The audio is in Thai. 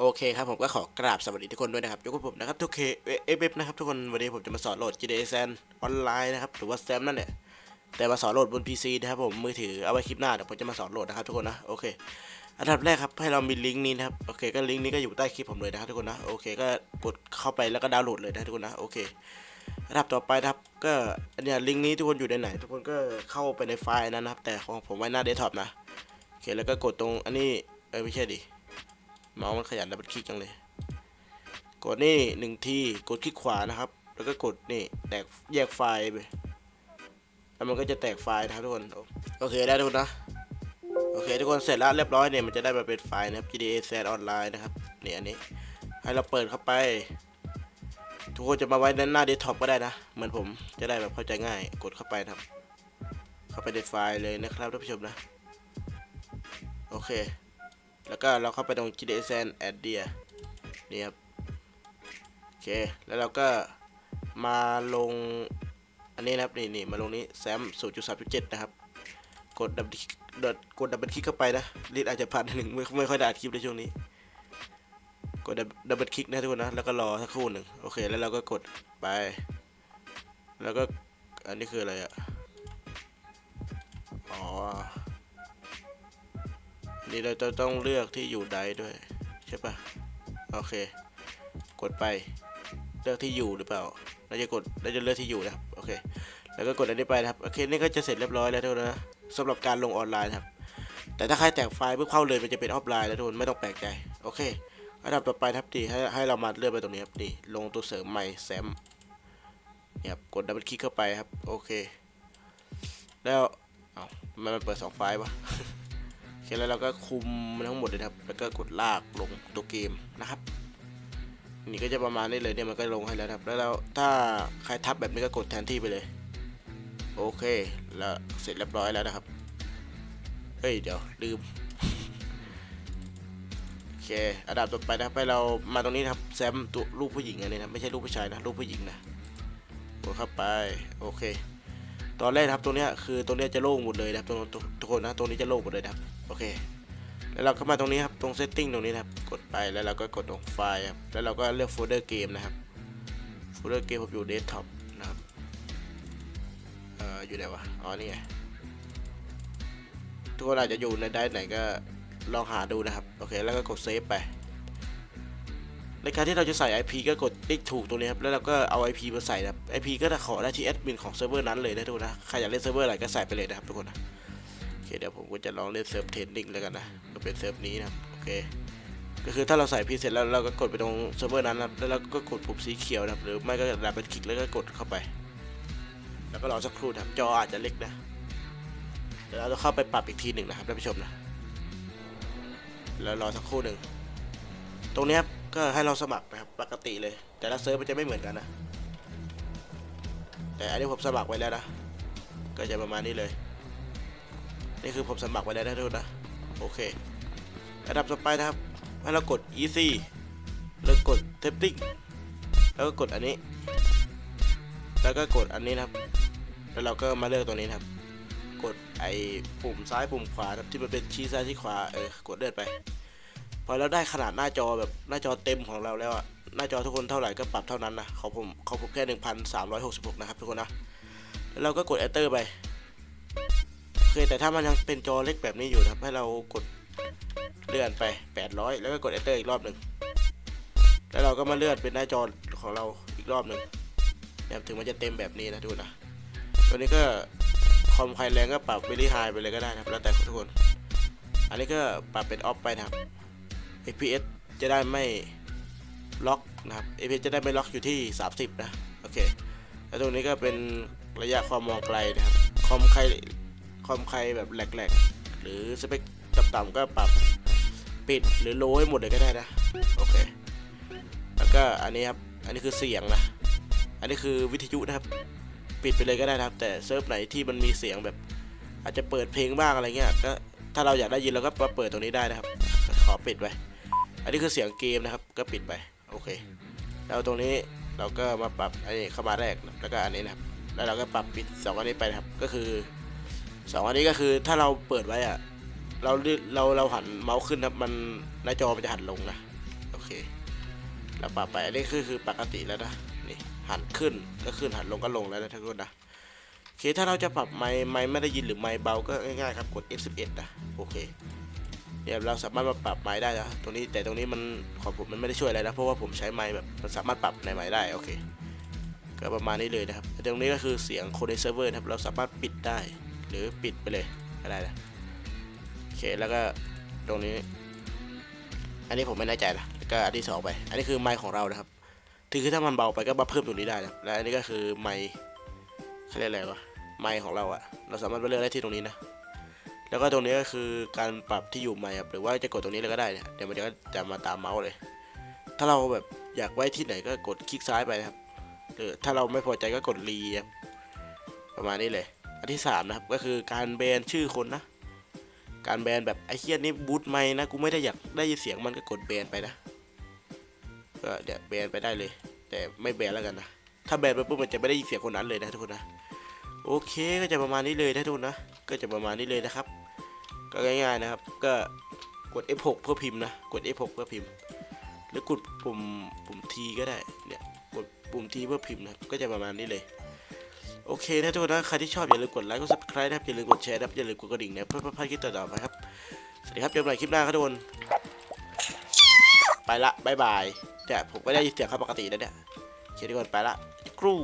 โอเคครับผมก็ขอกราบสวัสดีทุกคนด้วยนะครับยกกับผมนะครับทุกเคเอฟเอฟนะครับทุกคนวันนี้ผมจะมาสอนโหลด GTA San ออนไลน์นะครับหรือว่าแซมนั่นแหละแต่มาสอนโหลดบน PC นะครับผมมือถือเอาไว้คลิปหน้าเดี๋ยวผมจะมาสอนโหลดนะครับทุกคนนะโอเคอันดับแรกครับให้เรามีลิงก์นี้นะครับโอเคก็ลิงก์นี้ก็อยู่ใต้คลิปผมเลยนะครับทุกคนนะโอเคก็กดเข้าไปแล้วก็ดาวน์โหลดเลยนะทุกคนนะโอเคอันดับต่อไปนะครับก็อันนี้ลิงก์นี้ทุกคนอยู่ในไหน ทุกคนก็เข้าไปในไฟล์นั้นนะครับ แต่ของผมไว้หน้าเดสก์ท็อปนะโอเคแล้วก็กดตรงอันนี้เออไม่ใช่ดิ เมาส์มันขยันดับเบิลคลิกจังเลย กดนี่หนึ่งทีกดคลิกขวานะครับ แล้วก็กดนี่แตกแยกไฟล์ไปแล้วมันก็จะแตกไฟล์นะครับทุกคนโอเคได้ทุกคนนะโอเคทุกคนเสร็จแล้วเรียบร้อยเนี่ยมันจะได้มาเป็นไฟล์นะครับ GTA San Online นะครับนี่อันนี้ให้เราเปิดเข้าไป ทุกคนจะมาไว้ด้านหน้าเดสก์ท็อปก็ได้นะ เหมือนผมจะได้แบบเข้าใจง่ายกดเข้าไปครับ เข้าไปในไฟล์เลยนะครับท่านผู้ชมนะ โอเค แล้วก็เราเข้าไปตรง GTA San Idea นี่ครับ โอเค แล้วเราก็มาลง อันนี้นะครับ นี่นี่มาลงนี้แซม0.3.7นะครับ กดดับกดดับเบิลคลิกเข้าไปนะลิดอาจจะผ่านหนึ่งไม่ไม่ค่อยได้อัดคลิปในช่วงนี้ กดดับเบิลคลิกนะทุกคนนะ แล้วก็รอสักครู่หนึ่งโอเค แล้วเราก็กดไป แล้วก็ อันนี้คืออะไรอะอ๋อ นี้เราจะต้องเลือกที่อยู่ใดด้วย ใช่ปะโอเค กดไปเลือกที่อยู่หรือเปล่า เราจะกดเราจะเลือกที่อยู่นะครับโอเค แล้วก็กดอันนี้ไปนะครับโอเคนี่ก็จะเสร็จเรียบร้อยแล้วทุกคนนะสำหรับการลงออนไลน์ครับแต่ถ้าใครแตกไฟล์เพื่อเข้าเลยมันจะเป็นออฟไลน์แล้วทุกคนไม่ต้องแปลกใจโอเคอันดับต่อไปครับดีให้ให้เรามาเลื่อนไปตรงนี้ครับดีลงตัวเสริมใหม่แซมเนี่ยครับกดดับเบิลคลิกเข้าไปครับโอเค แล้วเอาทำไมมันเปิดสองไฟล์วะ โอเคแล้วเราก็คุมมันทั้งหมดเลยครับ แล้วก็กดลากลงตัวเกมนะครับ นี่ก็จะประมาณนี้เลยเนี่ยมันก็ลงให้แล้วครับ แล้วเราถ้าใครทับแบบนี้ก็กดแทนที่ไปเลย โอเค แล้วเสร็จเรียบร้อยแล้วนะครับ เฮ้ยเดี๋ยวลืม โอเคอันดับต่อไปนะครับให้เรามาตรงนี้นะครับแซมตัวรูปผู้หญิงอันนี้นะไม่ใช่รูปผู้ชายนะรูปผู้หญิงนะกดเข้าไป โอเคตอนแรกครับตรงนี้คือตรงนี้จะโล่งหมดเลยนะครับตรงตรงทุกคนนะตรงนี้จะโล่งหมดเลยนะครับ โอเค แล้วเราก็มาตรงนี้ครับ ตรง setting ตรงนี้นะครับ กดไปแล้วเราก็กดตรงไฟล์ครับ แล้วเราก็เลือกโฟลเดอร์เกมนะครับ โฟลเดอร์เกมผมอยู่เดสก์ท็อปนะครับ เอ่อ อยู่ไหนวะ อ๋อ นี่ไง ทุกคนอาจจะอยู่ในได้ไหนก็ลองหาดูนะครับ โอเค แล้วก็กดเซฟไป ในการที่เราจะใส่ IP ก็กดติ๊กถูกตรงนี้ครับ แล้วเราก็เอา IP มาใส่นะครับ IP ก็จะขอได้ที่แอดมินของเซิร์ฟเวอร์นั้นเลยนะทุกคนนะ ใครอยากเล่นเซิร์ฟเวอร์อะไรก็ใส่ไปเลยนะครับทุกคนนะ เคเดี๋ยวผมก็จะลองเล่นเซิร์ฟเทรนนิ่งแล้วกันนะก็เป็นเซิร์ฟนี้นะโอเคก็คือถ้าเราใส่พีเสร็จแล้วเราก็กดไปตรงเซิร์ฟเวอร์นั้นนะแล้วเราก็กดปุ่มสีเขียวนะหรือไม่ก็ดับเบิลคลิกแล้วก็กดเข้าไป แล้วก็รอสักครู่นะจออาจจะเล็กนะเดี๋ยวเราจะเข้าไปปรับอีกทีหนึ่งนะครับท่านผู้ชมนะแล้วรอสักครู่หนึ่งตรงนี้ก็ให้เราสมัครนะครับปกติเลย แต่ละเซิร์ฟมันจะไม่เหมือนกันนะ แต่อันนี้ผมสมัครไว้แล้วนะ ก็จะประมาณนี้เลย นี่คือผมสมัครไว้แล้วนะทุกคนนะ โอเค อันดับต่อไปนะครับให้เรากด easy แล้วกด setting แล้วก็กดอันนี้ แล้วก็กดอันนี้นะครับ แล้วเราก็มาเลือกตัวนี้นะครับ กดไอ้ปุ่มซ้ายปุ่มขวาครับที่มันเป็นชี้ซ้ายชี้ขวา เออ กดเลื่อนไป พอเราได้ขนาดหน้าจอแบบหน้าจอเต็มของเราแล้วอะหน้าจอทุกคนเท่าไหร่ก็ปรับเท่านั้นนะ ของผมของผมแค่ 1366 นะครับทุกคนนะ แล้วเราก็กด enter ไป โอเคแต่ถ้ามันยังเป็นจอเล็กแบบนี้อยู่นะครับให้เรากดเลื่อนไป 800 แล้วก็กด enter อีกรอบหนึ่งแล้วเราก็มาเลื่อนเป็นหน้าจอของเราอีกรอบหนึ่งเนี่ยถึงมันจะเต็มแบบนี้นะทุกคนนะตัวนี้ก็คอมใครแรงก็ปรับ very high ไปเลยก็ได้นะครับแล้วแต่ทุกคน อันนี้ก็ปรับเป็น off ไปนะครับ FPS จะได้ไม่ล็อกนะครับ FPS จะได้ไม่ล็อกอยู่ที่ 30 นะ โอเค แล้วตรงนี้ก็เป็นระยะความมองไกลนะครับ คอมใคร คอมใครแบบแหลกๆ หรือสเปคต่ำๆก็ปรับปิดหรือโลให้หมดเลยก็ได้นะ โอเค แล้วก็อันนี้ครับ อันนี้คือเสียงนะ อันนี้คือวิทยุนะครับ ปิดไปเลยก็ได้นะครับ แต่เซิร์ฟไหนที่มันมีเสียงแบบ อาจจะเปิดเพลงบ้างอะไรเงี้ย ก็ถ้าเราอยากได้ยินเราก็มาเปิดตรงนี้ได้นะครับ ขอปิดไปอันนี้คือเสียงเกมนะครับ ก็ปิดไป โอเค แล้วตรงนี้เราก็มาปรับอันนี้เข้ามาแรกนะแล้วก็อันนี้นะครับ แล้วเราก็ปรับปิดสองอันนี้ไปนะครับ ก็คือ สองอันนี้ก็คือถ้าเราเปิดไว้อะเราเราเราหันเมาส์ขึ้นนะครับมันหน้าจอมันจะหันลงนะโอเคแล้วปรับไปอันนี้คือคือปกติแล้วนะนี่หันขึ้นก็ขึ้นหันลงก็ลงแล้วนะทุกคนนะโอเคถ้าเราจะปรับไมค์ไมค์ไม่ได้ยินหรือไมค์เบาก็ง่ายๆครับกด F11 นะโอเคเดี๋ยเราสามารถมาปรับไมค์ได้นะตรงนี้แต่ตรงนี้มันของผมมันไม่ได้ช่วยอะไรนะเพราะว่าผมใช้ไมค์แบบมันสามารถปรับในไมค์ได้โอเคก็ประมาณนี้เลยนะครับแต่ตรงนี้ก็คือเสียงคนในเซิร์ฟเวอร์นะครับเราสามารถปิดได้ หรือปิดไปเลยก็ได้นะโอเคแล้วก็ตรงนี้ อันนี้ผมไม่แน่ใจนะแล้วก็อันที่สองไป อันนี้คือไมค์ของเรานะครับถึงคือถ้ามันเบาไปก็มาเพิ่มตรงนี้ได้นะครับและอันนี้ก็คือไมค์เขาเรียกอะไรวะไมค์ของเราอะเราสามารถไปเลือกได้ที่ตรงนี้นะแล้วก็ตรงนี้ก็คือการปรับที่อยู่ไมค์ครับหรือว่าจะกดตรงนี้เลยก็ได้เนี่ยเดี๋ยวมันจะจะมาตามเมาส์เลย ถ้าเราแบบอยากไว้ที่ไหนก็กดคลิกซ้ายไปนะครับหรือถ้าเราไม่พอใจก็กดรีครับประมาณนี้เลย นที่สามนะครับ ก็คือการแบนชื่อคนนะ การแบนแบบไอ้เคียนี่บูทไม่นะ กูไม่ได้อยากได้ยินเสียงมันก็กดแบนไปนะก็เดี๋ยวแบนไปได้เลย แต่ไม่แบนแล้วกันนะ ถ้าแบนไปปุ๊บมันจะไม่ได้ยินเสียงคนนั้นเลยนะทุกคนนะ โอเคก็จะประมาณนี้เลยนะทุกคนนะ ก็จะประมาณนี้เลยนะครับ ก็ง่ายๆนะครับ ก็กด F6 เพื่อพิมพ์นะ กด F6 เพื่อพิมพ์ หรือกดปุ่มปุ่ม T ก็ได้ เนี่ย กดปุ่ม T เพื่อพิมพ์นะ ก็จะประมาณนี้เลย โอเคนะทุกคนนะใครที่ชอบอย่าลืมกดไลค์กด subscribe นะครับอย่าลืมกดแชร์นะครับอย่าลืมกดกระดิ่งนะเพื่อไม่พลาดคลิปต่อๆไปครับสวัสดีครับเจอกันใหม่คลิปหน้าครับทุกคนไปละบายบายแต่ผมไม่ได้ยินเสียงเขาปกตินะเนี่ยโอเคทุกคนไปละกรู